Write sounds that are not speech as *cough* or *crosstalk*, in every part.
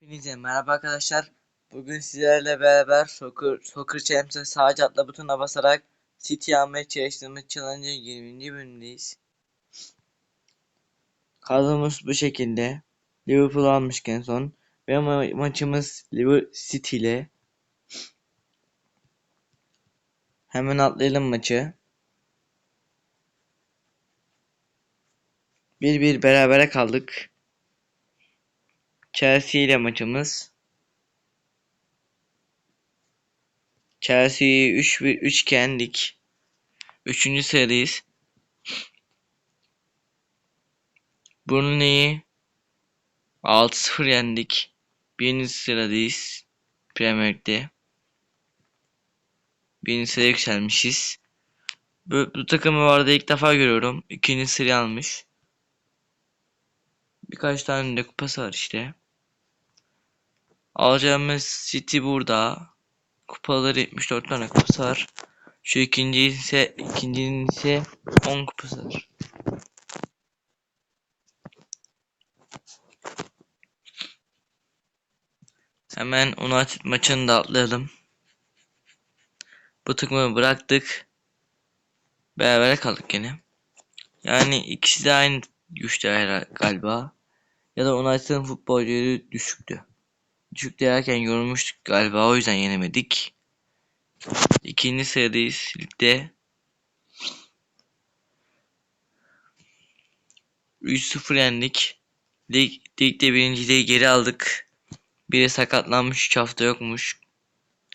Hepinize merhaba arkadaşlar. Bugün sizlerle beraber Soccer, Soccer Champions'a sadece atla butonuna basarak City almaya çalıştığımız challenge'ın 20. bölümündeyiz. Kadromuz bu şekilde. Liverpool almıştık en son. Ve ma- maçımız Liverpool City ile. Hemen atlayalım maçı. 1-1 berabere kaldık. Chelsea ile maçımız. Chelsea'yi 3 3 yendik. 3. sıradayız. Burnley'i 6-0 yendik. 1. sıradayız. Premier Lig'de. 1. sıraya yükselmişiz. Bu, bu takımı bu arada ilk defa görüyorum. 2. sıraya almış. Birkaç tane de kupası var işte. Alacağımız City burada. Kupaları 74 tane kupası. Şu ikinci ise ikincinin ise 10 kupası. Hemen United maçını da atlayalım. Bu takımı bıraktık. Beraber kaldık yine. Yani ikisi de aynı güçte galiba. Ya da United'ın futbolcuları düşüktü. Düşük derken yorulmuştuk galiba o yüzden yenemedik. İkinci sıradayız ligde. 3-0 yendik. Lig, ligde birinciliği geri aldık. Biri sakatlanmış 3 hafta yokmuş.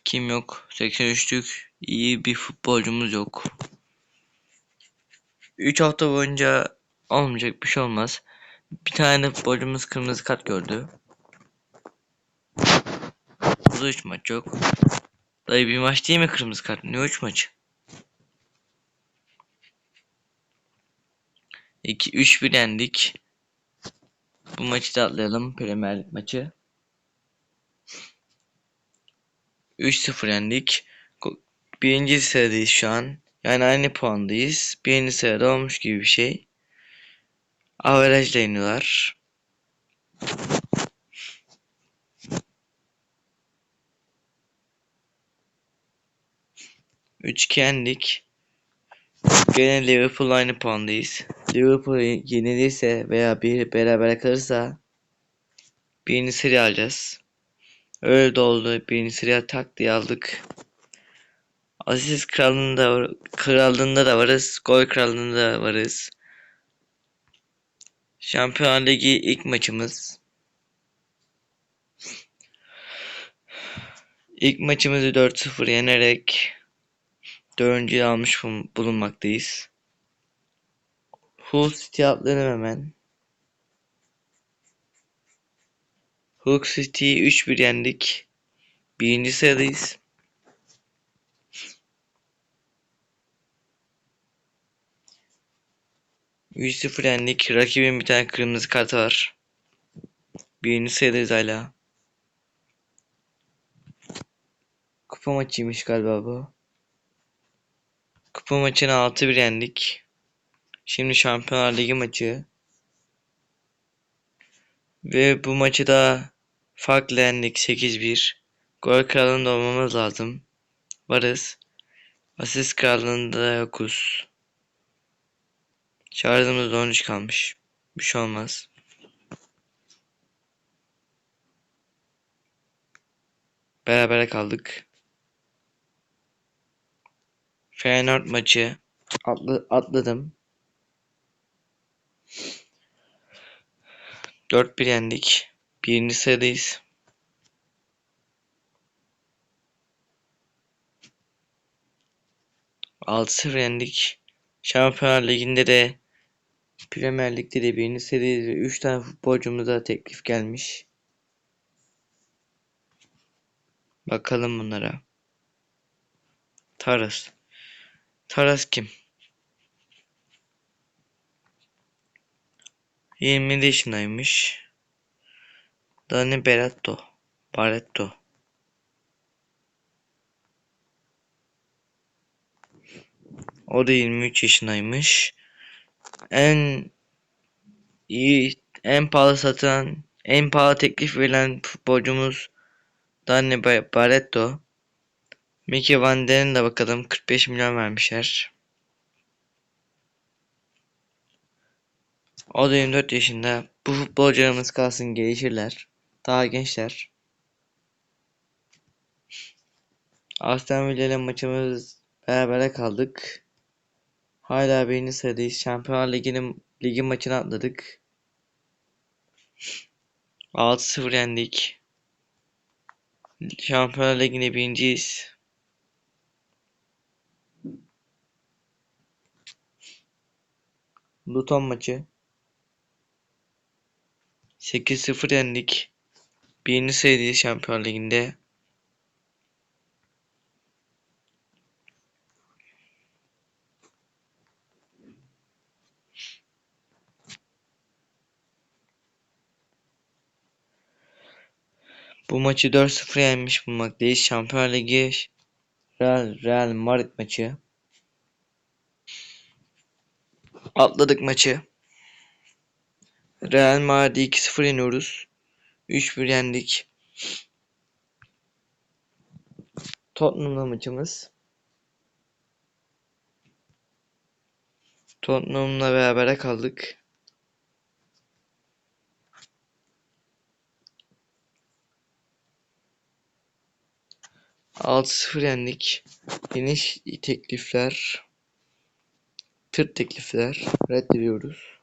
Kim yok? 83'lük iyi bir futbolcumuz yok. 3 hafta boyunca olmayacak bir şey olmaz. Bir tane futbolcumuz kırmızı kart gördü. Da 3 maç yok. Dayı bir maç değil mi kırmızı kart? Ne 3 maç? 2 3 1 yendik. Bu maçı da atlayalım. Premier Lig maçı. 3-0 yendik. Birinci sıradayız şu an. Yani aynı puandayız. Birinci sırada olmuş gibi bir şey. Averajla iniyorlar. Üç yendik. Gene Liverpool aynı puandayız. Liverpool yenilirse veya bir beraber kalırsa birinci seri alacağız. Öyle de oldu. Birinci sıraya tak diye aldık. Asist kralında, var- krallığında da varız. Gol krallığında da varız. Şampiyon Ligi ilk maçımız. İlk maçımızı 4-0 yenerek dördüncüyü almış bulun- bulunmaktayız. Hull City atlayalım hemen. Hull City'yi 3-1 yendik. Birinci sıradayız. Üç 0 yendik. Rakibin bir tane kırmızı kartı var. Birinci sıradayız hala. Kupa maçıymış galiba bu. Kupa maçını 6-1 yendik. Şimdi Şampiyonlar Ligi maçı. Ve bu maçı da farklı yendik 8-1. Gol kralında olmamız lazım. Varız. Asist krallığında da yokuz. Şarjımız 13 kalmış. Bir şey olmaz. Beraber kaldık. Feyenoord maçı atlı, atladım. 4-1 yendik. Birinci sıradayız. Altı yendik. Şampiyonlar Ligi'nde de Premier Lig'de de birinci sıradayız ve 3 tane futbolcumuza teklif gelmiş. Bakalım bunlara. Taras. Taras kim? 27 yaşındaymış. Dani Beratto. Barretto. O da 23 yaşındaymış. En iyi, en pahalı satılan En pahalı teklif verilen futbolcumuz Danny Ba- Barreto. Mickey Van Den'e de bakalım 45 milyon vermişler. O da 24 yaşında. Bu futbolcularımız kalsın gelişirler. Daha gençler. Aston Villa ile maçımız berabere kaldık. Hala birinci sıradayız. Şampiyonlar Ligi'nin ligi maçını atladık. 6-0 yendik. Şampiyonlar Ligi'nde birinciyiz. Luton maçı. 8-0 yendik. Birinci sıradayız Şampiyonlar Ligi'nde. Bu maçı 4-0 yenmiş bulmaktayız. Şampiyonlar Ligi Real, Real Madrid maçı. Atladık maçı. Real Madrid'i 2-0 yeniyoruz. 3-1 yendik. Tottenham'la maçımız. Tottenham'la berabere kaldık. Altı sıfır yendik. Geniş teklifler, tırt teklifler reddediyoruz.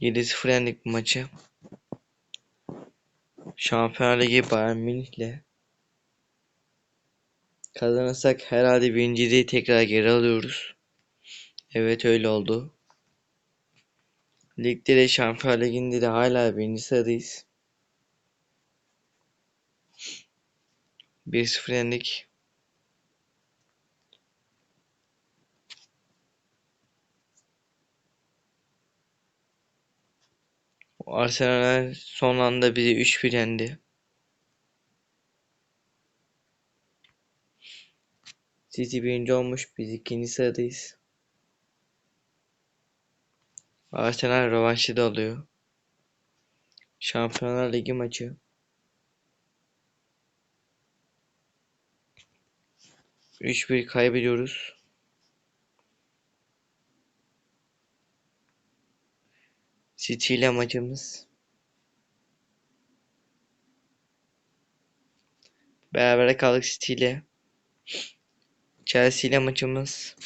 Yedi sıfır bu maçı. Şampiyonlar Ligi Bayern Münih'le kazanırsak herhalde birinciliği tekrar geri alıyoruz. Evet öyle oldu. Ligde de Şampiyonlar Ligi'nde de hala birinci sıradayız. 1-0 yendik. Arsenal son anda bizi 3-1 yendi. City birinci olmuş. Biz ikinci sıradayız. Arsenal rövanşı da alıyor. Şampiyonlar Ligi maçı. Üç bir kaybediyoruz. City ile maçımız. Berabere kaldık City ile. Chelsea ile maçımız.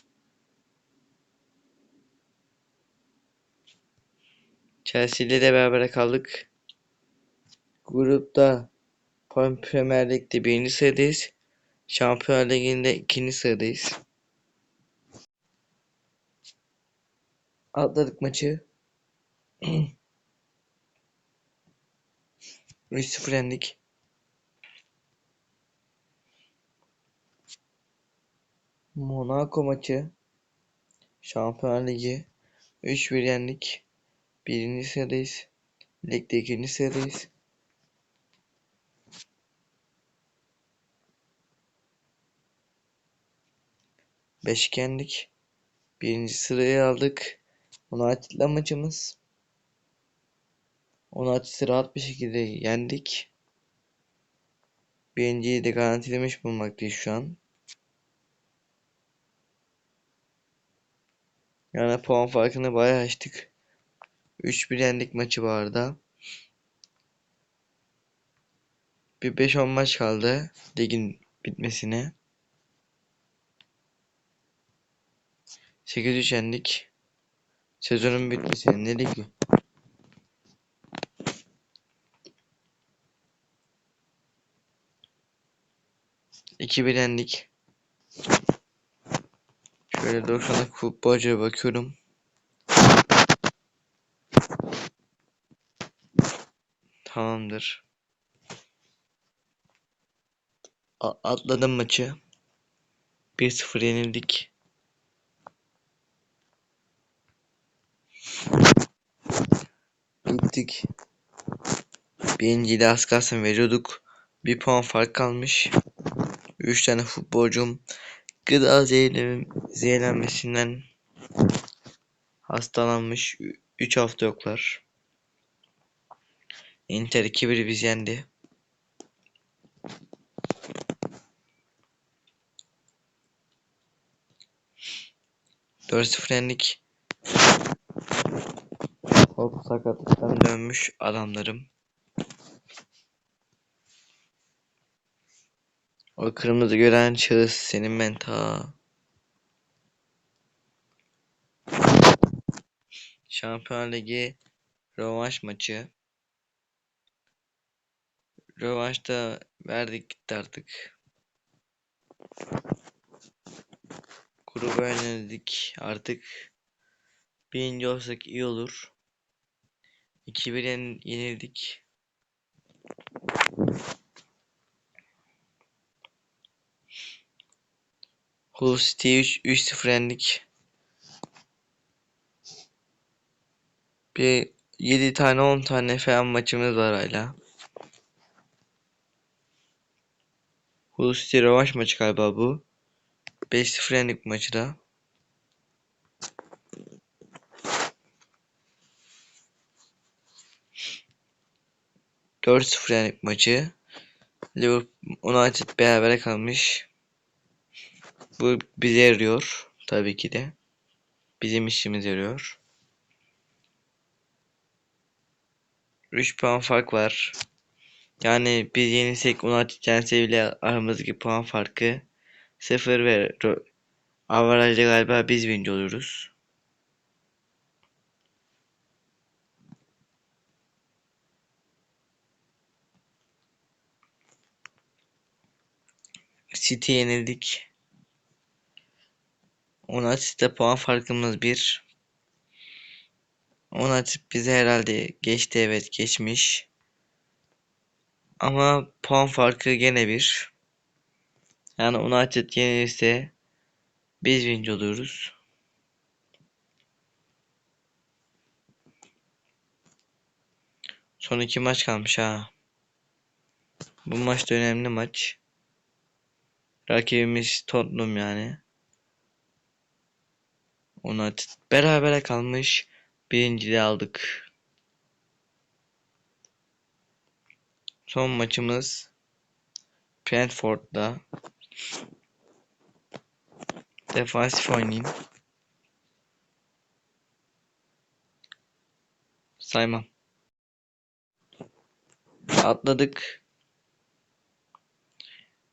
Chelsea ile de berabere kaldık. Grupta Premier Lig'de birinci sıradayız. Şampiyonlar Ligi'nde ikinci sıradayız. Atladık maçı. *clears throat* 3-0 yendik. Monaco maçı. Şampiyonlar Ligi. 3-1 yendik. Birinci sıradayız. Ligde ikinci sıradayız. Beşik yendik. Birinci sırayı aldık. United'la maçımız. United'ı rahat bir şekilde yendik. Birinciyi de garantilemiş bulmaktayız şu an. Yani puan farkını bayağı açtık. 3-1 yendik maçı bu arada. Bir 5-10 maç kaldı ligin bitmesine. 8-3 yendik. Sezonun bitmesine ne ligi? İki bir. Şöyle 90'lık futbolcuya bakıyorum. Tamamdır. A- atladım maçı. 1-0 yenildik. Gittik. Birinciyle az kalsın veriyorduk. Bir puan fark kalmış. 3 tane futbolcum gıda zehirlen- zehirlenmesinden hastalanmış. 3 hafta yoklar. Inter 2-1 biz yendi. Dört sıfır yendik. Hop sakatlıktan dönmüş adamlarım. O kırmızı gören şahıs senin ben ta. Şampiyon Ligi rövanş maçı. Rövanşta verdik gitti artık. Grubu oynadık artık. Birinci olsak iyi olur. 2-1 yen- yenildik. Hull City 3 3-0 yendik. Bir 7 tane 10 tane falan maçımız var hala. Hull City rövanş maçı galiba bu. 5-0 yendik maçı da. Dört 0 yendik maçı. Liverpool United berabere kalmış. Bu bize yarıyor tabii ki de. Bizim işimiz yarıyor. 3 puan fark var. Yani biz yenilsek United yense bile aramızdaki puan farkı 0 ve averajda galiba biz birinci oluruz. City yenildik. United'de puan farkımız 1. United bize herhalde geçti evet geçmiş. Ama puan farkı gene bir. Yani United yenilirse biz birinci oluruz. Son iki maç kalmış ha. Bu maç da önemli maç. Rakibimiz Tottenham yani. United berabere kalmış. Birinciliği aldık. Son maçımız Brentford'da. Defansif oynayayım. Saymam. Atladık.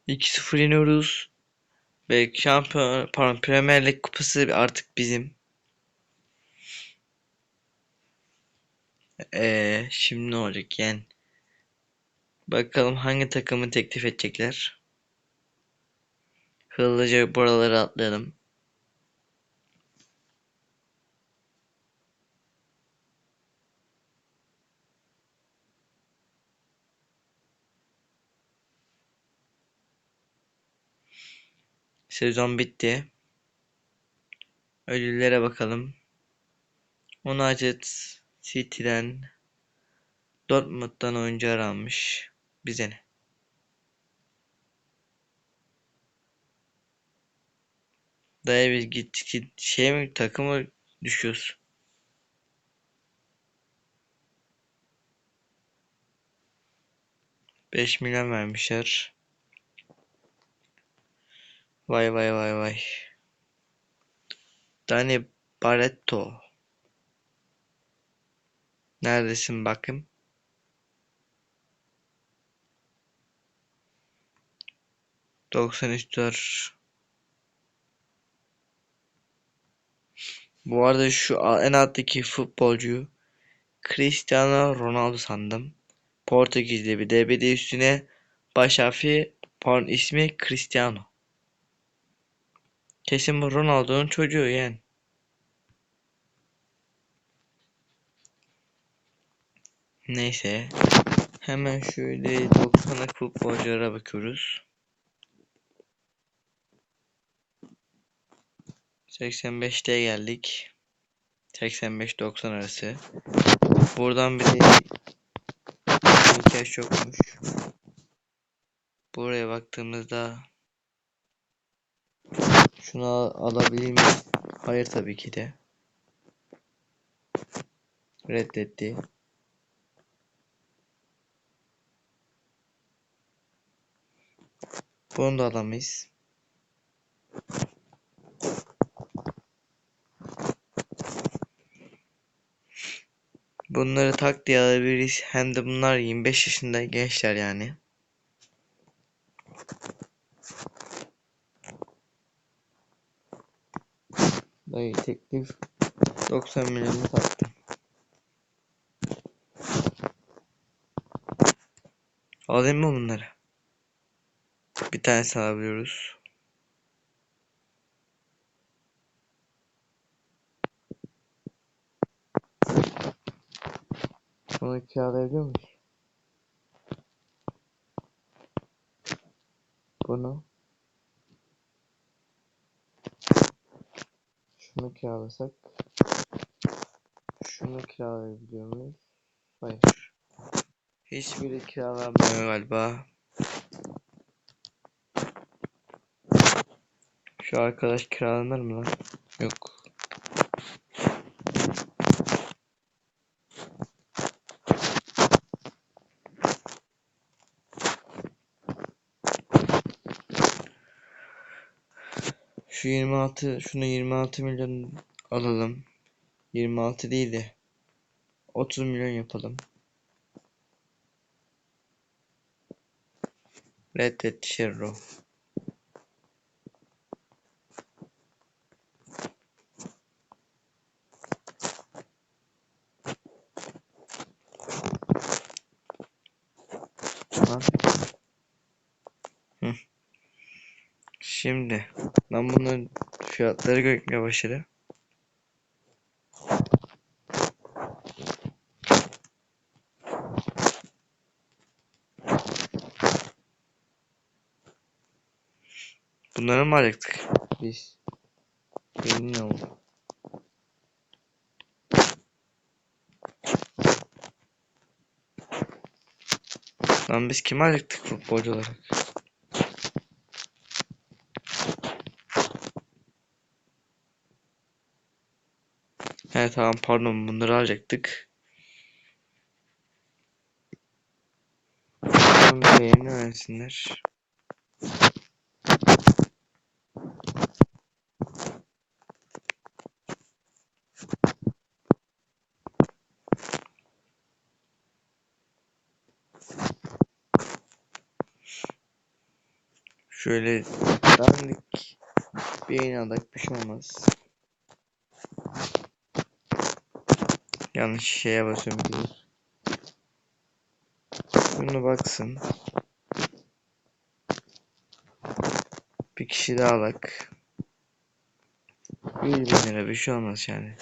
2-0 yeniyoruz. Ve şampiyon, pardon Premier Lig kupası artık bizim. Ee, şimdi ne olacak yani? Bakalım hangi takımı teklif edecekler. Hızlıca buraları atlayalım. Sezon bitti. Ödüllere bakalım. United City'den Dortmund'dan oyuncu almış. Bize ne? Dayı biz gittik şey mi takımı düşüyoruz. Beş milyon vermişler. Vay vay vay vay. Dani Barretto. Neredesin bakayım? Doksan üçler. Bu arada şu en alttaki futbolcuyu Cristiano Ronaldo sandım. Portekizli bir de üstüne baş harfi pardon ismi Cristiano. Kesin bu Ronaldo'nun çocuğu yani. Neyse. Hemen şöyle 90'lık futbolculara bakıyoruz. 85'te geldik. 85-90 arası. Buradan bir de ihtiyaç yokmuş. Buraya baktığımızda Şunu al- alabilir miyim? Hayır tabii ki de. Reddetti. Bunu da alamayız. Bunları tak diye alabiliriz. Hem de bunlar 25 yaşında gençler yani. Dayı teklif 90 milyonu taktım. Alayım mı bunları? Bir tane alabiliyoruz. Bunu kiralayabiliyor muyuz? Bunu şunu kiralasak şunu kiralayabiliyor muyuz? Hayır. Hiçbiri kiralanmıyor galiba. Şu arkadaş kiralanır mı lan? Yok. Şu 26 şunu 26 milyon alalım. 26 değil de 30 milyon yapalım. Reddet Sherro. Şimdi ben bunların fiyatları görmeye başladı. Bunları mı alacaktık biz? Oldu? Lan biz kimi alacaktık futbolcu olarak? He tamam pardon bunları alacaktık. Değerini öğrensinler. Şöyle dandik yayın aldık bir şey olmaz. Yanlış şeye basıyorum bir. Şunu baksın. Bir kişi daha alak. 100 bin lira bir şey olmaz yani.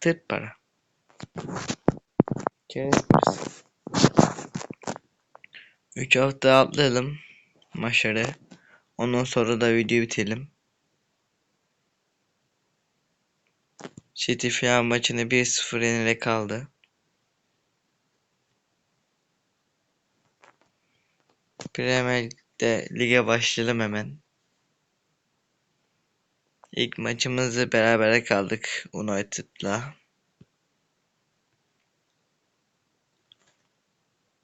Tırt para. Parası. 3 hafta atlayalım maçları. Ondan sonra da videoyu bitirelim. City Fiyan maçını 1-0 yenerek kaldı. Premier Lig'de lige başlayalım hemen. İlk maçımızı berabere kaldık United'la.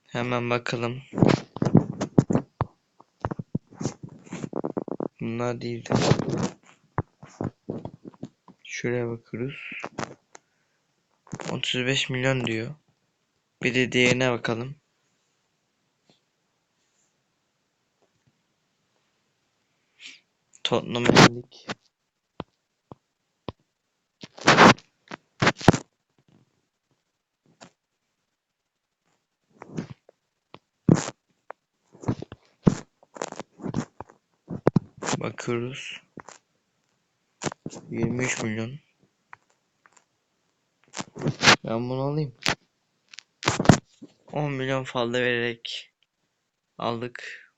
Hemen bakalım. Bunlar değil. Şuraya bakıyoruz. 35 milyon diyor. Bir de diğerine bakalım. Tottenham yendik. Bakıyoruz. 23 milyon. Ben bunu alayım. 10 milyon fazla vererek aldık.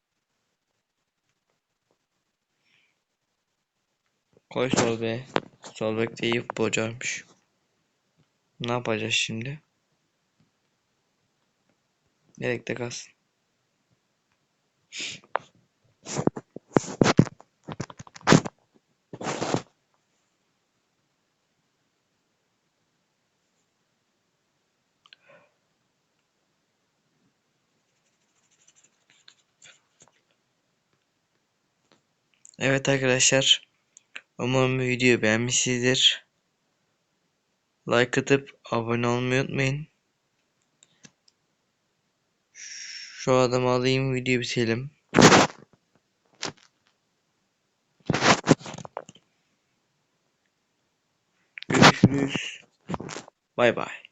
Koy sol be. Sol bek de iyi futbolcuymuş. Ne yapacağız şimdi? Yedekte kalsın. Evet arkadaşlar. Umarım videoyu beğenmişsinizdir. Like atıp abone olmayı unutmayın. Şu adamı alayım videoyu bitirelim. Görüşürüz. Bay bay.